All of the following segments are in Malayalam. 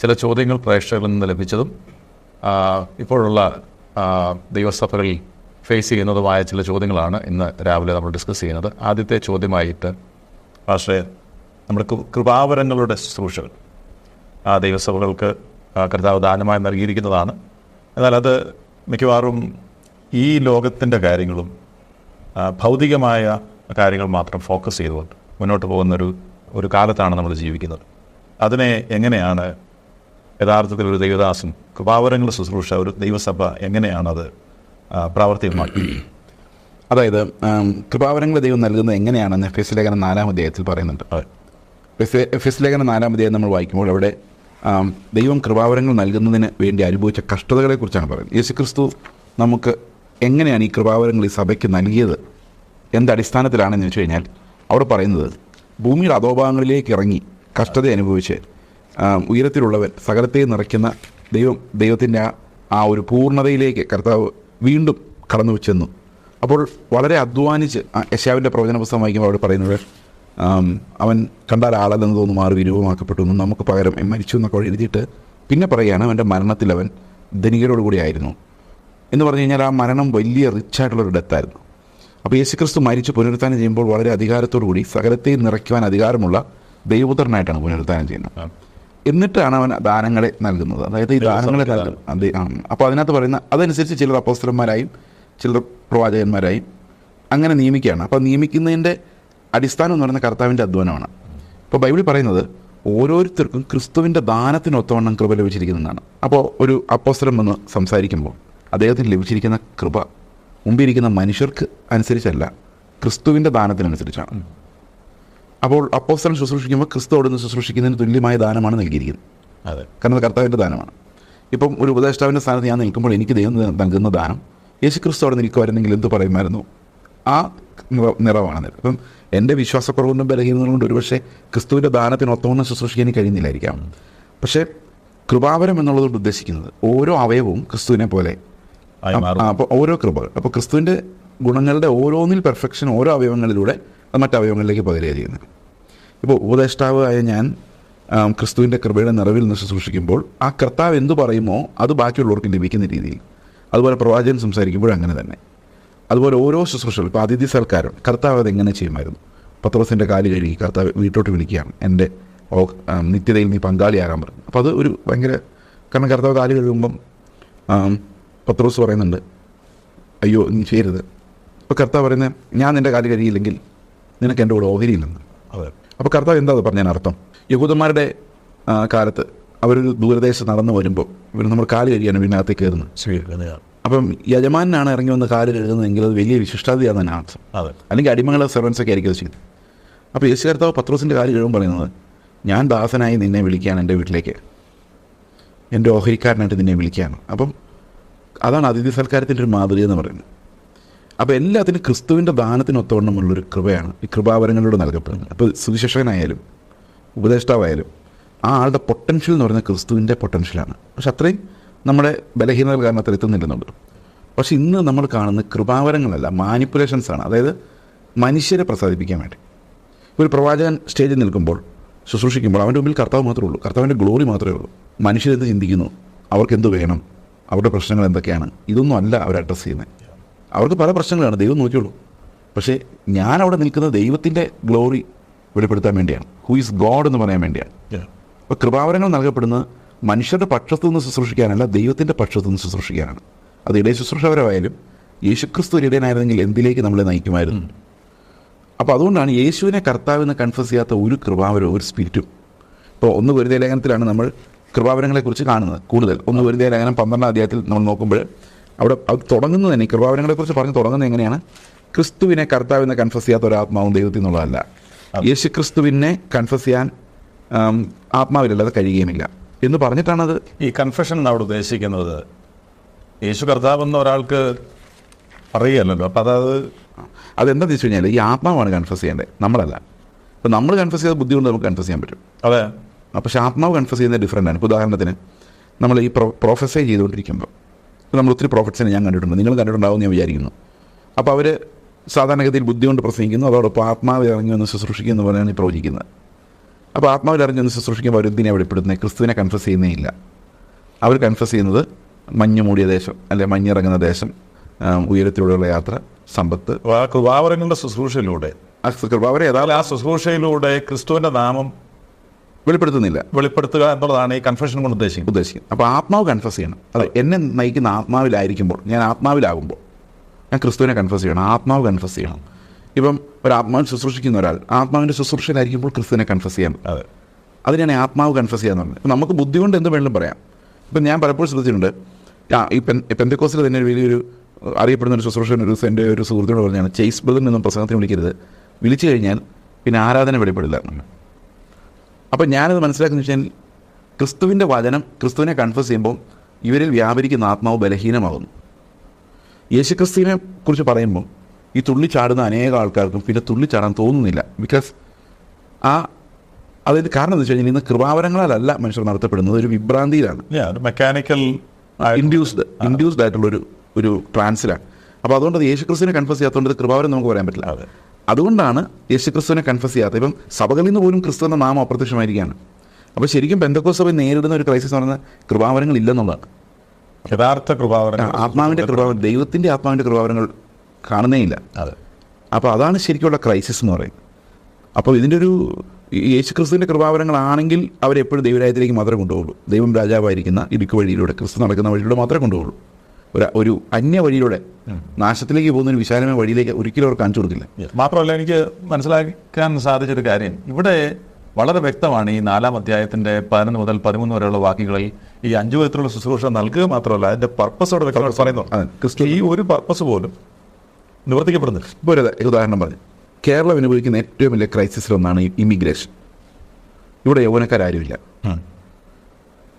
ചില ചോദ്യങ്ങൾ പ്രേക്ഷകരിൽ നിന്ന് ലഭിച്ചതും ഇപ്പോഴുള്ള ദൈവസഭകളിൽ ഫേസ് ചെയ്യുന്നതുമായ ചില ചോദ്യങ്ങളാണ് ഇന്ന് രാവിലെ നമ്മൾ ഡിസ്കസ് ചെയ്യുന്നത്. ആദ്യത്തെ ചോദ്യമായിട്ട് പക്ഷേ നമ്മുടെ കൃപാവരങ്ങളുടെ ശുശ്രൂഷകൾ. ആ ദൈവസഭകൾക്ക് കർത്താവ് ദാനമായി നൽകിയിരിക്കുന്നതാണ്. എന്നാൽ അത് മിക്കവാറും ഈ ലോകത്തിന്റെ കാര്യങ്ങളും ഭൗതികമായ കാര്യങ്ങൾ മാത്രം ഫോക്കസ് ചെയ്തുകൊണ്ട് മുന്നോട്ട് പോകുന്നൊരു ഒരു കാലത്താണ് നമ്മൾ ജീവിക്കുന്നത്. അതിനെ എങ്ങനെയാണ് യഥാർത്ഥത്തിൽ ഒരു ദൈവദാസൻ കൃപാവരങ്ങൾ ശുശ്രൂഷ ഒരു ദൈവസഭ എങ്ങനെയാണത് പ്രാവർത്തികമാക്കി? അതായത് കൃപാവരങ്ങൾ ദൈവം നൽകുന്നത് എങ്ങനെയാണെന്ന് എഫ് എസ് ലേഖനം നാലാം അധ്യായത്തിൽ പറയുന്നുണ്ട്. എഫ് എസ് ലേഖനം നാലാം അധ്യായം നമ്മൾ വായിക്കുമ്പോൾ അവിടെ ദൈവം കൃപാവരങ്ങൾ നൽകുന്നതിന് വേണ്ടി അനുഭവിച്ച കഷ്ടതകളെക്കുറിച്ചാണ് പറയുന്നത്. യേശുക്രിസ്തു നമുക്ക് എങ്ങനെയാണ് ഈ കൃപാവരങ്ങൾ ഈ സഭയ്ക്ക് നൽകിയത്? എന്ത് അടിസ്ഥാനത്തിലാണെന്ന് വെച്ച് കഴിഞ്ഞാൽ അവിടെ പറയുന്നത് ഭൂമിയുടെ അധോഭാഗങ്ങളിലേക്ക് ഇറങ്ങി കഷ്ടത അനുഭവിച്ച് ഉയരത്തിലുള്ളവൻ സകലത്തെ നിറയ്ക്കുന്ന ദൈവം ദൈവത്തിന്റെ ആ ഒരു പൂർണതയിലേക്ക് കർത്താവ് വീണ്ടും കടന്നു ചെന്നു അപ്പോൾ വളരെ അധ്വാനിച്ച് യശാവിന്റെ പ്രവചന പുസ്തകം വായിക്കുമ്പോൾ അവിടെ പറയുന്നത് അവൻ കണ്ടാൽ ആളല്ലെന്ന് തോന്നുന്നു മാറി വിരൂപമാക്കപ്പെട്ടു എന്നും നമുക്ക് പകരം മരിച്ചു എന്നൊക്കെ എഴുതിയിട്ട് പിന്നെ പറയുകയാണ് അവന്റെ മരണത്തിൽ അവൻ ധനികരോട് കൂടി ആയിരുന്നു. എന്ന് പറഞ്ഞു കഴിഞ്ഞാൽ ആ മരണം വലിയ റിച്ച് ആയിട്ടുള്ളൊരു ഡെത്തായിരുന്നു അപ്പോൾ യേശുക്രിസ്തു മരിച്ച് പുനരുത്ഥാനം ചെയ്യുമ്പോൾ വളരെ അധികാരത്തോടു കൂടി സകലത്തെയും നിറയ്ക്കുവാൻ അധികാരമുള്ള ദൈവപുത്രനായിട്ടാണ് പുനരുത്ഥാനം ചെയ്യുന്നത്. എന്നിട്ടാണ് അവൻ ദാനങ്ങളെ നൽകുന്നത്. അതായത് ഈ ദാനങ്ങളെ നൽകുന്നത് അതെ ആണ് അപ്പോൾ അതിനകത്ത് പറയുന്ന അതനുസരിച്ച് ചിലർ അപ്പോസ്തലന്മാരായും ചിലർ പ്രവാചകന്മാരായും അങ്ങനെ നിയമിക്കുകയാണ്. അപ്പോൾ നിയമിക്കുന്നതിന്റെ അടിസ്ഥാനം എന്ന് പറയുന്ന കർത്താവിന്റെ അധ്വാനമാണ്. ഇപ്പോൾ ബൈബിളിൽ പറയുന്നത് ഓരോരുത്തർക്കും ക്രിസ്തുവിന്റെ ദാനത്തിനൊത്തവണ്ണം കൃപ ലഭിച്ചിരിക്കുന്നതാണ്. അപ്പോൾ ഒരു അപ്പോസ്തലം വന്ന് സംസാരിക്കുമ്പോൾ അദ്ദേഹത്തിന് ലഭിച്ചിരിക്കുന്ന കൃപ മുമ്പിരിക്കുന്ന മനുഷ്യർക്ക് അനുസരിച്ചല്ല ക്രിസ്തുവിന്റെ ദാനത്തിനനുസരിച്ചാണ്. അപ്പോൾ അപ്പോസ്തലൻ ശുശ്രൂഷിക്കുമ്പോൾ ക്രിസ്തു അവിടുന്ന് ശുശ്രൂഷിക്കുന്നതിന് തുല്യമായ ദാനമാണ് നൽകിയിരിക്കുന്നത്. അതെ. കാരണം അത് കർത്താവിന്റെ ദാനമാണ്. ഇപ്പം ഒരു ഉപദേഷ്ടാവിന്റെ സ്ഥാനത്ത് ഞാൻ നിൽക്കുമ്പോൾ എനിക്ക് ദൈവം നൽകുന്ന ദാനം യേശു ക്രിസ്തു അവിടെ നിൽക്കുമായിരുന്നെങ്കിൽ എന്ത് പറയുമായിരുന്നു? ആ നിറ നിറവാണ് ഇപ്പം എന്റെ വിശ്വാസക്കുറവുകൊണ്ടും ബലഹീനത കൊണ്ടും ഒരുപക്ഷെ ക്രിസ്തുവിന്റെ ദാനത്തിന് ഒത്തവണ്ണം ശുശ്രൂഷിക്കാൻ കഴിയുന്നില്ലായിരിക്കാം. പക്ഷേ കൃപാവരം എന്നുള്ളതുകൊണ്ട് ഉദ്ദേശിക്കുന്നത് ഓരോ അവയവവും ക്രിസ്തുവിനെ പോലെ അപ്പോൾ ഓരോ കൃപകൾ. അപ്പോൾ ക്രിസ്തുവിന്റെ ഗുണങ്ങളുടെ ഓരോന്നിൽ പെർഫെക്ഷൻ ഓരോ അവയവങ്ങളിലൂടെ അത് മറ്റ് അവയവങ്ങളിലേക്ക് പകരുക ചെയ്യുന്നത്. ഇപ്പോൾ ഉപദേഷ്ടാവ് ആയ ഞാൻ ക്രിസ്തുവിന്റെ കൃപയുടെ നിറവിൽ നിന്ന് ശുശ്രൂഷിക്കുമ്പോൾ ആ കർത്താവ് എന്തു പറയുമോ അത് ബാക്കിയുള്ളവർക്ക് ലഭിക്കുന്ന രീതിയിൽ. അതുപോലെ പ്രവാചകൻ സംസാരിക്കുമ്പോഴും അങ്ങനെ തന്നെ. അതുപോലെ ഓരോ ശുശ്രൂഷകൾ ഇപ്പോൾ അതിഥി സൽക്കാരം കർത്താവ് അതെങ്ങനെ ചെയ്യുമായിരുന്നു? പത്രോസിന്റെ കാൽ കഴുകി കർത്താവ് വീട്ടോട്ട് വിളിക്കുകയാണ് എന്റെ നിത്യതയിൽ നീ പങ്കാളിയാകാൻ പറഞ്ഞു. അപ്പോൾ അത് ഒരു ഭയങ്കര കാരണം കർത്താവ് കാൽ കഴുകുമ്പം പത്രോസ് പറയുന്നുണ്ട് അയ്യോ നീ ചെയ്യരുത്. അപ്പോൾ കർത്താവ് പറയുന്നത് ഞാൻ നിന്റെ കാൽ കഴിയില്ലെങ്കിൽ നിനക്ക് എന്റെ കൂടെ ഓഹരിയില്ലെന്ന്. അതെ. അപ്പോൾ കർത്താവ് എന്താ അത് പറഞ്ഞതിന് അർത്ഥം. യഹൂദന്മാരുടെ കാലത്ത് അവരൊരു ദൂരദേശം നടന്നു വരുമ്പോൾ ഇവർ നമ്മൾ കാൽ കഴിയാണ് വീടിനകത്തേക്ക് കയറുന്നത്. സ്വീകരിക്കുന്നതാണ് അപ്പം യജമാനാണ് ഇറങ്ങി വന്ന് കാൽ കഴുകുന്നതെങ്കിൽ അത് വലിയ വിശിഷ്ടാതിയാണ് തന്നെ അർത്ഥം. അതെ. അല്ലെങ്കിൽ അടിമകളെ സെർവൻസ് ഒക്കെ ആയിരിക്കും അത് ചെയ്യുന്നത്. അപ്പോൾ യേശു കർത്താവ് പത്രോസിന്റെ കാൽ കഴിവും പറയുന്നത് ഞാൻ ദാസനായി നിന്നെ വിളിക്കുകയാണ് എന്റെ വീട്ടിലേക്ക്. എന്റെ ഓഹരിക്കാരനായിട്ട് നിന്നെ വിളിക്കുകയാണ്. അപ്പം അതാണ് അതിഥി സൽക്കാരത്തിന്റെ ഒരു മാതൃക എന്ന് പറയുന്നത്. അപ്പോൾ എല്ലാത്തിനും ക്രിസ്തുവിന്റെ ദാനത്തിനൊത്തവണ്ണമുള്ളൊരു കൃപയാണ് ഈ കൃപാവരങ്ങളിലൂടെ നൽകപ്പെടുന്നത്. അപ്പോൾ സുവിശേഷകനായാലും ഉപദേഷ്ടാവായാലും ആ ആളുടെ പൊട്ടൻഷ്യൽ എന്ന് പറയുന്നത് ക്രിസ്തുവിന്റെ പൊട്ടൻഷ്യലാണ് പക്ഷെ അത്രയും നമ്മുടെ ബലഹീനതകൾ കാരണം അത്ര എത്തുന്നില്ലെന്നുള്ളൂ പക്ഷെ ഇന്ന് നമ്മൾ കാണുന്ന കൃപാവരങ്ങളല്ല മാനിപ്പുലേഷൻസാണ് അതായത് മനുഷ്യരെ പ്രസാദിപ്പിക്കാൻ വേണ്ടി. ഒരു പ്രവാചകൻ സ്റ്റേജിൽ നിൽക്കുമ്പോൾ ശുശ്രൂഷിക്കുമ്പോൾ അവന്റെ മുമ്പിൽ കർത്താവ് മാത്രമേ ഉള്ളൂ. കർത്താവിന്റെ ഗ്ലോറി മാത്രമേ ഉള്ളൂ. മനുഷ്യരെന്ത് ചിന്തിക്കുന്നു? അവർക്ക് എന്ത് വേണം? അവരുടെ പ്രശ്നങ്ങൾ എന്തൊക്കെയാണ്? ഇതൊന്നും അല്ല അവർ അഡ്രസ്സ് ചെയ്യുന്നത്. അവർക്ക് പല പ്രശ്നങ്ങളാണ് ദൈവം നോക്കിയുള്ളൂ പക്ഷേ ഞാൻ അവിടെ നിൽക്കുന്നത് ദൈവത്തിന്റെ ഗ്ലോറി വെളിപ്പെടുത്താൻ വേണ്ടിയാണ്. ഹൂ ഈസ് ഗോഡ് എന്ന് പറയാൻ വേണ്ടിയാണ്. അപ്പോൾ കൃപാവരങ്ങൾ നൽകപ്പെടുന്നത് മനുഷ്യരുടെ പക്ഷത്തു നിന്ന് ശുശ്രൂഷിക്കാനല്ല ദൈവത്തിന്റെ പക്ഷത്തു നിന്ന് ശുശ്രൂഷിക്കാനാണ്. അത് ഇടയ ശുശ്രൂഷകരമായാലും യേശുക്രിസ്തു ഒരു ഇടയനായിരുന്നെങ്കിൽ എന്തിലേക്ക് നമ്മളെ നയിക്കുമായിരുന്നു? അപ്പോൾ അതുകൊണ്ടാണ് യേശുവിനെ കർത്താവ് എന്ന് കൺഫസ് ചെയ്യാത്ത ഒരു കൃപാവരവും ഒരു സ്പിരിറ്റും. ഇപ്പോൾ ഒന്ന് വെറുതെ ലേഖനത്തിലാണ് നമ്മൾ കൃപാവരങ്ങളെക്കുറിച്ച് കാണുന്നത് കൂടുതൽ. ഒന്ന് വെറുതെ ലേഖനം പന്ത്രണ്ടാം അധ്യായത്തിൽ നമ്മൾ നോക്കുമ്പോൾ അവിടെ അത് തുടങ്ങുന്നത് തന്നെ കൃപാവരങ്ങളെക്കുറിച്ച് പറഞ്ഞ് തുടങ്ങുന്നത് എങ്ങനെയാണ്? ക്രിസ്തുവിനെ കർത്താവ് എന്ന് കൺഫസ് ചെയ്യാത്ത ഒരു ആത്മാവും ദൈവത്തിൽ നിന്നുള്ളതല്ല. യേശു ക്രിസ്തുവിനെ കൺഫസ് ചെയ്യാൻ ആത്മാവിലല്ലാതെ കഴിയുകയുമില്ല. എന്ന് പറഞ്ഞിട്ടാണത്? ഈ കൺഫെഷൻ അവിടെ ഉദ്ദേശിക്കുന്നത്. യേശു കർത്താവ് എന്ന ഒരാൾക്ക് അറിയാമല്ലോ അപ്പം അതായത് അതെന്താണെന്ന് വെച്ച് കഴിഞ്ഞാൽ ഈ ആത്മാവാണ് കൺഫസ് ചെയ്യേണ്ടത്. നമ്മളല്ല. അപ്പം നമ്മൾ കൺഫസ് ചെയ്ത ബുദ്ധി കൊണ്ട് നമുക്ക് കൺഫസ് ചെയ്യാൻ പറ്റും. അതെ. പക്ഷേ ആത്മാവ് കൺഫസ് ചെയ്യുന്നത് ഡിഫറെന്റ് ആണ്. ഇപ്പോൾ ഉദാഹരണത്തിന് നമ്മൾ ഈ പ്രോ പ്രൊഫസൈ ചെയ്തുകൊണ്ടിരിക്കുമ്പോൾ നമ്മൾ ഒത്തിരി പ്രോഫിറ്റ്സിനെ ഞാൻ കണ്ടിട്ടുണ്ട്. നിങ്ങൾ കണ്ടിട്ടുണ്ടാവും ഞാൻ വിചാരിക്കുന്നു. അപ്പോൾ അവർ സാധാരണഗതിയിൽ ബുദ്ധി കൊണ്ട് പ്രസംഗിക്കുന്നു അതോടൊപ്പം ആത്മാവ് ഇറങ്ങി വന്ന് ശുശ്രൂഷിക്കുന്ന എന്ന് പറഞ്ഞാണ് ഈ പ്രവചിക്കുന്നത്. അപ്പോൾ ആത്മാവിൽ ഇറങ്ങി വന്ന് ശുശ്രൂഷിക്കുമ്പോൾ അവരെന്തിനെ വെളിപ്പെടുത്തുന്നത് ക്രിസ്തുവിനെ കൺഫസ് ചെയ്യുന്നേ ഇല്ല. അവർ കൺഫസ് ചെയ്യുന്നത് മഞ്ഞ് മൂടിയ ദേശം അല്ലെ മഞ്ഞിറങ്ങുന്ന ദേശം ഉയരത്തിലൂടെയുള്ള യാത്ര സമ്പത്ത്. കൃപാവരങ്ങളുടെ ശുശ്രൂഷയിലൂടെ. യഥാർത്ഥ ആ ശുശ്രൂഷയിലൂടെ ക്രിസ്തുവിന്റെ നാമം വെളിപ്പെടുത്തുന്നില്ല. വെളിപ്പെടുത്തുക എന്നുള്ളതാണ് ഈ കൺഫെഷൻ കൊണ്ട് ഉദ്ദേശിക്കുന്നത്. ഉദ്ദേശിക്കുന്നത്. അപ്പോൾ ആത്മാവ് കൺഫസ് ചെയ്യണം. അതെ എന്നെ നയിക്കുന്ന ആത്മാവിലായിരിക്കുമ്പോൾ ഞാൻ ആത്മാവിലാകുമ്പോൾ ഞാൻ ക്രിസ്തുവിനെ കൺഫസ് ചെയ്യണം. ആത്മാവ് കൺഫസ് ചെയ്യണം. ഇപ്പം ഒരു ആത്മാവിൽ ശുശ്രൂഷിക്കുന്ന ഒരാൾ ആത്മാവിന്റെ ശുശ്രൂഷയിലായിരിക്കുമ്പോൾ ക്രിസ്തുവിനെ കൺഫസ് ചെയ്യാൻ അതെ. അതിനാണ് ആത്മാവ് കൺഫസ് ചെയ്യാന്ന് പറഞ്ഞത് നമുക്ക് ബുദ്ധി കൊണ്ട് എന്ത് വേണമെങ്കിലും പറയാം. ഇപ്പം ഞാൻ പലപ്പോഴും ശ്രദ്ധിച്ചിട്ടുണ്ട്. ആ ഈ പെൻ പെന്തക്കോസിൽ തന്നെ ഒരു വലിയൊരു അറിയപ്പെടുന്ന ഒരു ശുശ്രൂഷൻ ഒരു എന്റെ ഒരു സുഹൃത്തിനോട് പറഞ്ഞാണ് ചേസ് ബദൻ നിന്നും പ്രസംഗത്തിന് വിളിക്കരുത്. വിളിച്ചു കഴിഞ്ഞാൽ പിന്നെ ആരാധന വെളിപ്പെടില്ല എന്ന്. അപ്പം ഞാനത് മനസ്സിലാക്കുന്ന വെച്ചാൽ ക്രിസ്തുവിന്റെ വചനം ക്രിസ്തുവിനെ കൺഫസ് ചെയ്യുമ്പോൾ ഇവരിൽ വ്യാപരിക്കുന്ന ആത്മാവ് ബലഹീനമാകുന്നു. യേശുക്രിസ്തുവിനെ കുറിച്ച് പറയുമ്പോൾ ഈ തുള്ളിച്ചാടുന്ന അനേക ആൾക്കാർക്കും പിന്നെ തുള്ളിച്ചാടാൻ തോന്നുന്നില്ല. ബിക്കോസ് ആ അതിന് കാരണം എന്താ വെച്ച് കഴിഞ്ഞാൽ ഇന്ന് കൃപാവരങ്ങളാലല്ല മനുഷ്യർ നടത്തപ്പെടുന്നത് ഒരു വിഭ്രാന്തിയിലാണ്. മെക്കാനിക്കൽ ഇൻഡ്യൂസ്ഡ് ഇൻഡ്യൂസ്ഡ് ആയിട്ടുള്ളൊരു ഒരു ട്രാൻസിലാണ് അപ്പോൾ അതുകൊണ്ട് അത് യേശുക്രിസ്തുവിനെ കൺഫസ് ചെയ്യാത്തതുകൊണ്ട് ഇത് കൃപാവരം നമുക്ക് പറയാൻ പറ്റില്ല. അതുകൊണ്ടാണ് യേശുക്രിസ്തുവിനെ കൺഫസ് ചെയ്യാത്തത്. ഇപ്പം സഭകളിൽ നിന്ന് പോലും ക്രിസ്തു എന്ന നാമം അപ്രത്യക്ഷമായിരിക്കുകയാണ്. അപ്പോൾ ശരിക്കും ബന്ധക്കോ സഭ നേരിടുന്ന ഒരു ക്രൈസിസ് എന്ന് പറയുന്നത് കൃപാവരങ്ങൾ ഇല്ലെന്നുള്ളതാണ്. യഥാർത്ഥ കൃപാവരങ്ങൾ ആത്മാവിന്റെ കൃപാവരം ദൈവത്തിന്റെ ആത്മാവിന്റെ കൃപാവരങ്ങൾ കാണുന്നേ ഇല്ല. അതെ. അപ്പോൾ അതാണ് ശരിക്കുള്ള ക്രൈസിസ് എന്ന് പറയുന്നത്. അപ്പോൾ ഇതിന്റെ ഒരു യേശു ക്രിസ്തുവിന്റെ കൃപാവരങ്ങളാണെങ്കിൽ അവരെപ്പോഴും ദൈവരാജ്യത്തിലേക്ക് മാത്രമേ കൊണ്ടുപോകുള്ളൂ. ദൈവം രാജാവായിരിക്കുന്ന ഇടുക്ക് വഴിയിലൂടെ ക്രിസ്തു നടക്കുന്ന വഴിയിലൂടെ മാത്രമേ കൊണ്ടുപോകുള്ളൂ. ഒരു ഒരു അന്യ വഴിയിലൂടെ നാശത്തിലേക്ക് പോകുന്ന ഒരു വിശാലമായ വഴിയിലേക്ക് ഒരിക്കലും അവർ കാണിച്ചു കൊടുക്കില്ല. മാത്രമല്ല എനിക്ക് മനസ്സിലാക്കാൻ സാധിച്ചൊരു കാര്യം. ഇവിടെ വളരെ വ്യക്തമാണ് ഈ നാലാം അധ്യായത്തിന്റെ പതിനൊന്ന് മുതൽ പതിമൂന്ന് വരെയുള്ള വാക്യങ്ങളിൽ ഈ അഞ്ചു വിധത്തിലുള്ള ശുശ്രൂഷ നൽകുക മാത്രമല്ല അതിന്റെ പർപ്പസ് വ്യക്തമായിട്ട് പറയുന്നു ഈ ഒരു പർപ്പസ് പോലും നിവർത്തിക്കപ്പെടുന്നില്ല. ഇപ്പോൾ ഒരു ഉദാഹരണം പറഞ്ഞു. കേരളം അനുഭവിക്കുന്ന ഏറ്റവും വലിയ ക്രൈസിസിലൊന്നാണ് ഈ ഇമിഗ്രേഷൻ ഇവിടെ യൗവനക്കാരും ഇല്ല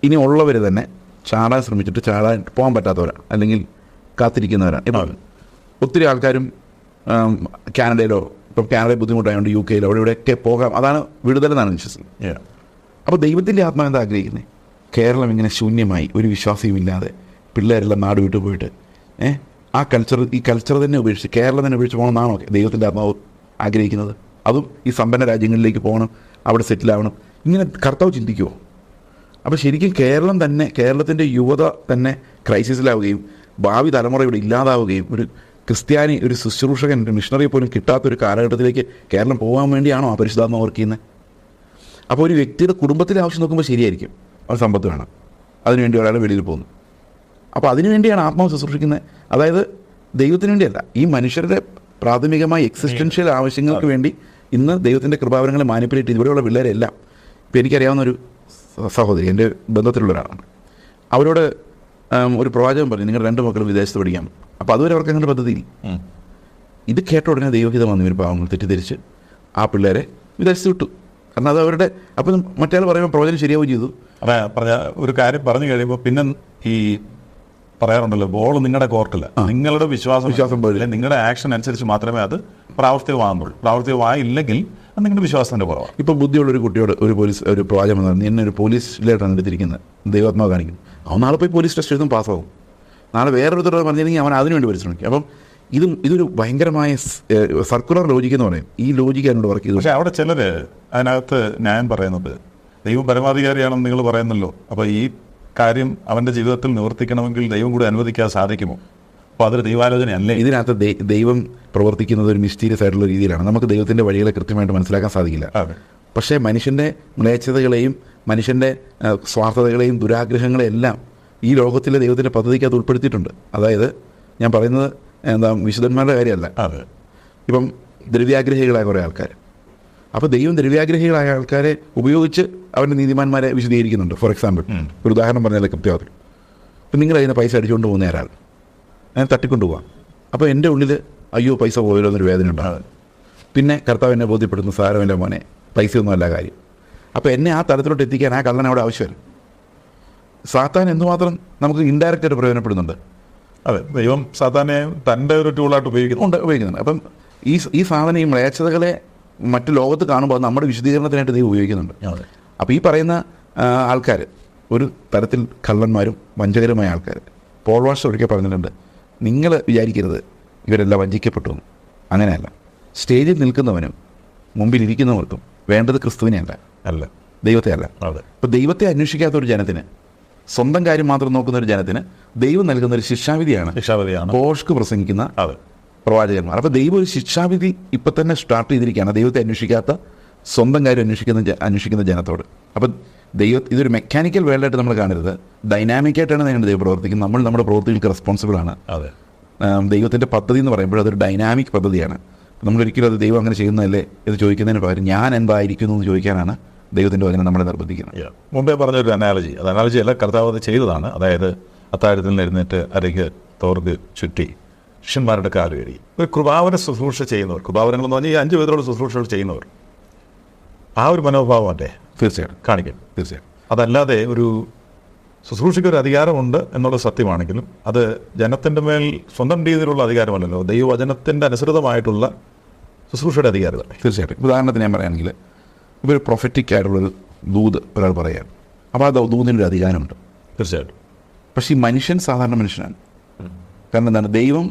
ഇനി ഉള്ളവർ തന്നെ ചാടാൻ ശ്രമിച്ചിട്ട് ചാടാൻ പോകാൻ പറ്റാത്തവരാണ് അല്ലെങ്കിൽ കാത്തിരിക്കുന്നവരാണ് ഇപ്പം ഒത്തിരി ആൾക്കാരും കാനഡയിലോ ഇപ്പം കാനഡയിൽ ബുദ്ധിമുട്ടായതുകൊണ്ട് യു കെയിലോ അവിടെ ഇവിടെയൊക്കെ പോകാം. അതാണ് വിടുതലെന്നാണ് വിശ്വസിക്കുന്നത്. അപ്പോൾ ദൈവത്തിന്റെ ആത്മാവ് എന്താ ആഗ്രഹിക്കുന്നത് കേരളം ഇങ്ങനെ ശൂന്യമായി ഒരു വിശ്വാസിയും ഇല്ലാതെ പിള്ളേരെല്ലാം നാട് വിട്ടു പോയിട്ട് ഏ? ആ കൾച്ചർ ഈ കൾച്ചർ തന്നെ ഉപേക്ഷിച്ച് കേരളം തന്നെ ഉപേക്ഷിച്ച് പോകണമെന്നാണോ ദൈവത്തിന്റെ ആത്മാവ് ആഗ്രഹിക്കുന്നത്? അതും ഈ സമ്പന്ന രാജ്യങ്ങളിലേക്ക് പോകണം അവിടെ സെറ്റിൽ ആവണം. ഇങ്ങനെ കർത്താവ് ചിന്തിക്കുമോ അപ്പോൾ ശരിക്കും കേരളം തന്നെ കേരളത്തിന്റെ യുവത തന്നെ ക്രൈസിസിലാവുകയും ഭാവി തലമുറ ഇവിടെ ഇല്ലാതാവുകയും ഒരു ക്രിസ്ത്യാനി ഒരു ശുശ്രൂഷകൻ ഒരു മിഷണറി പോലും കിട്ടാത്തൊരു കാലഘട്ടത്തിലേക്ക് കേരളം പോകാൻ വേണ്ടിയാണോ ആ പരിശുദ്ധാത്മ ഓർക്കുന്നത് അപ്പോൾ ഒരു വ്യക്തിയുടെ കുടുംബത്തിലെ ആവശ്യം നോക്കുമ്പോൾ ശരിയായിരിക്കും. അവർ സമ്പത്ത് വേണം. അതിനുവേണ്ടി ഒരാൾ വെളിയിൽ പോകുന്നു. അപ്പോൾ അതിനുവേണ്ടിയാണ് ആത്മാവ് ശുശ്രൂഷിക്കുന്നത് അതായത് ദൈവത്തിന് വേണ്ടിയല്ല ഈ മനുഷ്യരുടെ പ്രാഥമികമായ എക്സിസ്റ്റൻഷ്യൽ ആവശ്യങ്ങൾക്ക് വേണ്ടി ഇന്ന് ദൈവത്തിന്റെ കൃപാവരങ്ങളെ മാനിപ്പുലേറ്റ് ചെയ്ത് ഇവിടെയുള്ള പിള്ളേരെല്ലാം ഇപ്പോൾ എനിക്കറിയാവുന്ന ഒരു സഹോദരി എന്റെ ബന്ധത്തിലുള്ള ഒരാളാണ് അവരോട് ഒരു പ്രവാചകൻ പറഞ്ഞു നിങ്ങളുടെ രണ്ട് മക്കളും വിദേശത്ത് പഠിക്കാം. അപ്പോൾ അതുവരെ അവർക്ക് അങ്ങനെ പദ്ധതിയില്ല ഇത് കേട്ട ഉടനെ ദൈവഹിതം വന്നു ഇവർ പാവങ്ങൾ തെറ്റിദ്ധരിച്ച് ആ പിള്ളേരെ വിദേശത്ത് വിട്ടു. കാരണം അത് അവരുടെ അപ്പം മറ്റേ പറയുമ്പോൾ പ്രവചനം ശരിയാവുകയും ചെയ്തു. അതെ പറഞ്ഞ ഒരു കാര്യം പറഞ്ഞു കഴിയുമ്പോൾ പിന്നെ ഈ പറയാറുണ്ടല്ലോ ബോൾ നിങ്ങളുടെ കോർട്ടില്ല നിങ്ങളുടെ വിശ്വാസം വിശ്വാസം പോലെ. നിങ്ങളുടെ ആക്ഷൻ അനുസരിച്ച് മാത്രമേ അത് പ്രാവർത്തികമാകുന്നുള്ളൂ. പ്രാവർത്തികമായില്ലെങ്കിൽ അത് നിങ്ങളുടെ വിശ്വാസത്തിന്റെ കുറവാണ്. ഇപ്പോൾ ബുദ്ധിയുള്ള ഒരു കുട്ടിയോട് ഒരു പോലീസ് ഒരു പ്രവാചകം എന്നെ ഒരു പോലീസ് ലേറ്റാണ് എടുത്തിരിക്കുന്നത് ദൈവാത്മാവ് കാണിക്കുന്നു. അവൻ നാളെ പോയി പോലീസ് ടെസ്റ്റ് എഴുതും പാസ്സാവും. നാളെ വേറൊരുത്തരോട് പറഞ്ഞിരുന്നെങ്കിൽ അവൻ അതിനുവേണ്ടി പരിശ്രമിക്കും. അപ്പം ഇതും ഇതൊരു ഭയങ്കരമായ സർക്കുലർ ലോജിക്ക് എന്ന് പറയും. ഈ ലോജിക്ക് എന്നോട് വർക്ക് ചെയ്തു. പക്ഷേ അവിടെ ചിലര് അതിനകത്ത് ഞാൻ പറയുന്നത് ദൈവം പരമാധികാരിയാണെന്ന് നിങ്ങൾ പറയുന്നല്ലോ. അപ്പോൾ ഈ കാര്യം അവന്റെ ജീവിതത്തിൽ നിവർത്തിക്കണമെങ്കിൽ ദൈവം കൂടി അനുവദിക്കാതെ സാധിക്കുമോ? അപ്പൊ അതൊരു ദൈവാലോചന അല്ലേ ഇതിനകത്ത് ദൈവം പ്രവർത്തിക്കുന്നത് ഒരു മിസ്റ്റീരിയസ് ആയിട്ടുള്ള രീതിയിലാണ്. നമുക്ക് ദൈവത്തിന്റെ വഴികളെ കൃത്യമായിട്ട് മനസ്സിലാക്കാൻ സാധിക്കില്ല. പക്ഷേ മനുഷ്യന്റെ മ്ലേച്ഛതകളെയും മനുഷ്യന്റെ സ്വാർത്ഥതകളെയും ദുരാഗ്രഹങ്ങളെയും എല്ലാം ഈ ലോകത്തിലെ ദൈവത്തിന്റെ പദ്ധതിക്ക് അത് ഉൾപ്പെടുത്തിയിട്ടുണ്ട്. അതായത് ഞാൻ പറയുന്നത് എന്താ വിശുദ്ധന്മാരുടെ കാര്യമല്ല. അതെ. ഇപ്പം ദ്രവ്യാഗ്രഹികളായ കുറേ ആൾക്കാർ അപ്പോൾ ദൈവം ദ്രവ്യാഗ്രഹികളായ ആൾക്കാരെ ഉപയോഗിച്ച് അവന്റെ നീതിമാന്മാരെ വിശദീകരിക്കുന്നുണ്ട്. ഫോർ എക്സാമ്പിൾ ഒരു ഉദാഹരണം പറഞ്ഞാൽ കൃത്യമാകും ഇപ്പം നിങ്ങൾ അതിന് പൈസ അടിച്ചുകൊണ്ട് പോകുന്ന ഒരാൾ ഞാൻ തട്ടിക്കൊണ്ട് പോവാം അപ്പോൾ എന്റെ ഉള്ളിൽ അയ്യോ പൈസ പോയല്ലോ എന്നൊരു വേദന ഉണ്ടാകും പിന്നെ കർത്താവ് എന്നെ ബോധ്യപ്പെടുന്നു സാരമില്ല മോനെ പൈസയൊന്നും അല്ല കാര്യം. അപ്പോൾ എന്നെ ആ തലത്തിലോട്ട് എത്തിക്കാൻ ആ കള്ളൻ അവിടെ ആവശ്യമില്ല. സാത്താൻ എന്തുമാത്രം നമുക്ക് ഇൻഡയറക്റ്റ് ആയിട്ട് പ്രയോജനപ്പെടുന്നുണ്ട്? അതെ ദൈവം സാധാരണ തന്റെ ഒരു ടൂളായിട്ട് ഉപയോഗിക്കുന്നുണ്ട് ഉപയോഗിക്കുന്നുണ്ട്. അപ്പം ഈ ഈ സാധനം ഈ മ്ലേച്ഛതകളെ മറ്റു ലോകത്ത് കാണുമ്പോൾ അത് നമ്മുടെ വിശദീകരണത്തിനായിട്ട് ദൈവം ഉപയോഗിക്കുന്നുണ്ട്. അപ്പോൾ ഈ പറയുന്ന ആൾക്കാർ ഒരു തരത്തിൽ കള്ളന്മാരും വഞ്ചകരുമായ ആൾക്കാർ പോൾ വാഷ് ഒരിക്കൽ പറഞ്ഞിട്ടുണ്ട്. നിങ്ങൾ വിചാരിക്കരുത് ഇവരെല്ലാം വഞ്ചിക്കപ്പെട്ടു അങ്ങനെയല്ല. സ്റ്റേജിൽ നിൽക്കുന്നവനും മുമ്പിൽ ഇരിക്കുന്നവർക്കും വേണ്ടത് ക്രിസ്തുവിനെ അല്ല. അല്ല ദൈവത്തെ അല്ല അതെ ദൈവത്തെ അന്വേഷിക്കാത്ത ഒരു ജനത്തിന് സ്വന്തം കാര്യം മാത്രം നോക്കുന്ന ഒരു ജനത്തിന് ദൈവം നൽകുന്ന ഒരു ശിക്ഷാവിധിയാണ് ശിക്ഷാവിധിയാണ്. പോഷ്ക്ക് പ്രസംഗിക്കുന്ന അതെ. പ്രവാചകന്മാർ. അപ്പോൾ ദൈവം ഒരു ശിക്ഷാവിധി ഇപ്പം തന്നെ സ്റ്റാർട്ട് ചെയ്തിരിക്കുകയാണ് ദൈവത്തെ അന്വേഷിക്കാത്ത സ്വന്തം കാര്യം അന്വേഷിക്കുന്ന അന്വേഷിക്കുന്ന ജനത്തോട്. അപ്പം ദൈവ ഇതൊരു മെക്കാനിക്കൽ വേൾഡായിട്ട് നമ്മൾ കാണരുത്. ഡൈനാമിക്കായിട്ടാണ് നിങ്ങൾ ദൈവം പ്രവർത്തിക്കുന്നത്. നമ്മൾ നമ്മുടെ പ്രവൃത്തികൾക്ക് റെസ്പോൺസിബിൾ ആണ്. അതെ. ദൈവത്തിന്റെ പദ്ധതി എന്ന് പറയുമ്പോൾ അതൊരു ഡൈനാമിക് പദ്ധതിയാണ്. നമ്മളൊരിക്കലും അത് ദൈവം അങ്ങനെ ചെയ്യുന്നതല്ലേ എന്ന് ചോദിക്കുന്നതിന് പകരം ഞാൻ എന്തായിരിക്കുന്നു എന്ന് ചോദിക്കാനാണ് ദൈവത്തിന്റെ വചനം നമ്മളെ നിർബന്ധിക്കുന്നത്. മുമ്പേ പറഞ്ഞൊരു അനാലജി അത് അനാലജി അല്ല കർത്താവ് അത് ചെയ്തതാണ്. അതായത് അത്താഴത്തിൽ നിന്ന് എഴുന്നേറ്റ് അരയ്ക്ക് തോർക്ക് ചുറ്റി ശിഷ്യന്മാരുടെ കാൽ കഴുകി ഒരു കൃപാവന ശുശ്രൂഷ ചെയ്യുന്നവർ കൃപാവനങ്ങൾ എന്ന് പറഞ്ഞാൽ ഈ അഞ്ച് വിധത്തിലുള്ള ശുശ്രൂഷകൾ ചെയ്യുന്നവർ. ആ ഒരു മനോഭാവം അല്ലേ തീർച്ചയായിട്ടും. കാണിക്കും. തീർച്ചയായിട്ടും. അതല്ലാതെ ഒരു ശുശ്രൂഷയ്ക്ക് ഒരു അധികാരമുണ്ട് എന്നുള്ളത് സത്യമാണെങ്കിലും അത് ജനത്തിന്റെ മേൽ സ്വന്തം രീതിയിലുള്ള അധികാരമല്ലല്ലോ. ദൈവവചനത്തിന്റെ അനുസൃതമായിട്ടുള്ള ശുശ്രൂഷയുടെ അധികാരം തീർച്ചയായിട്ടും. ഉദാഹരണത്തിന് ഞാൻ പറയുകയാണെങ്കിൽ ഇപ്പോൾ ഒരു പ്രൊഫറ്റിക് ആയിട്ടുള്ളൊരു ദൂത് ഒരാൾ പറയുകയാണ് അപ്പോൾ ആ ദൂതിന്റെ ഒരു അധികാരമുണ്ട്. തീർച്ചയായിട്ടും. പക്ഷേ ഈ മനുഷ്യൻ സാധാരണ മനുഷ്യനാണ്. കാരണം എന്താണ്? ദൈവം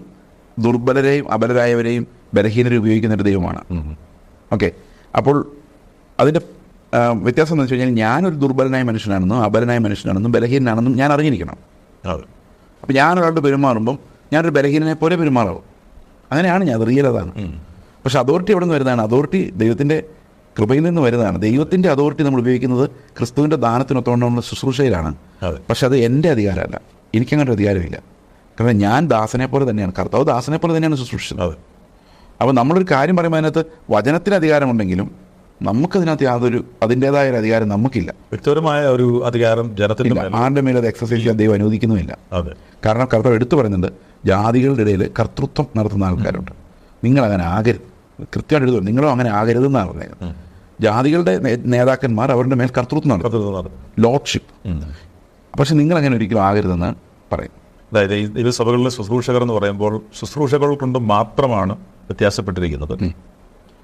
ദുർബലരെയും അബലരായവരെയും ബലഹീനരെയും ഉപയോഗിക്കുന്ന ഒരു ദൈവമാണ്. ഓക്കെ. അപ്പോൾ അതിന്റെ വ്യത്യാസം എന്ന് വെച്ച് കഴിഞ്ഞാൽ ഞാനൊരു ദുർബലനായ മനുഷ്യനാണെന്നും അബലനായ മനുഷ്യനാണെന്നും ബലഹീനനാണെന്നും ഞാൻ അറിഞ്ഞിരിക്കണം. അതെ. അപ്പോൾ ഞാൻ ഒരാളുടെ പെരുമാറുമ്പം ഞാനൊരു ബലഹീനനെ പോലെ പെരുമാറാവും. അങ്ങനെയാണ് ഞാൻ റിയൽ അതാണ്. പക്ഷേ അതോറിറ്റി എവിടെ നിന്ന് വരുന്നതാണ്? അതോറിറ്റി ദൈവത്തിന്റെ കൃപയിൽ നിന്ന് വരുന്നതാണ്. ദൈവത്തിന്റെ അതോറിറ്റി നമ്മൾ ഉപയോഗിക്കുന്നത് ക്രിസ്തുവിന്റെ ദാനത്തിനൊത്തോണ്ടുള്ള ശുശ്രൂഷയിലാണ്. പക്ഷെ അത് എന്റെ അധികാരമല്ല. എനിക്കങ്ങനെ അധികാരമില്ല. കാരണം ഞാൻ ദാസനെ പോലെ തന്നെയാണ്. കർത്താവ് ദാസനെ പോലെ തന്നെയാണ് ശുശ്രൂഷിച്ചത്. അപ്പോൾ നമ്മളൊരു കാര്യം പറയുമ്പോൾ അതിനകത്ത് വചനത്തിന് അധികാരമുണ്ടെങ്കിലും നമുക്കതിനകത്ത് യാതൊരു അതിന്റെതായ ഒരു അധികാരം നമുക്കില്ല. വ്യക്തിപരമായ ഒരു അധികാരം ജനത്തിന്റെ ആരുടെ മേലെ അത് എക്സസൈസ് ചെയ്യാൻ ദൈവം അനുവദിക്കുന്നുമില്ല. അതെ. കാരണം കർത്താവ് എടുത്തു പറയുന്നുണ്ട് ജാതികളുടെ ഇടയിൽ കർത്തൃത്വം നടത്തുന്ന ആൾക്കാരുണ്ട്. നിങ്ങൾ അങ്ങനെ ആകരുത്. കൃത്യമായിട്ട് എഴുതുന്നു നിങ്ങളും അങ്ങനെ ആകരുതെന്നാണ് പറഞ്ഞത്. ജാതികളുടെ നേതാക്കന്മാർ അവരുടെ മേൽ കർത്തൃത്വം നടത്തും. ലോർഡ്ഷിപ്പ് പക്ഷെ നിങ്ങൾ അങ്ങനെ ഒരിക്കലും ആകരുതെന്ന് പറയും. അതായത് ഇരു സഭകളിലെ ശുശ്രൂഷകർ എന്ന് പറയുമ്പോൾ ശുശ്രൂഷകൾ കൊണ്ട് മാത്രമാണ് വ്യത്യാസപ്പെട്ടിരിക്കുന്നത്.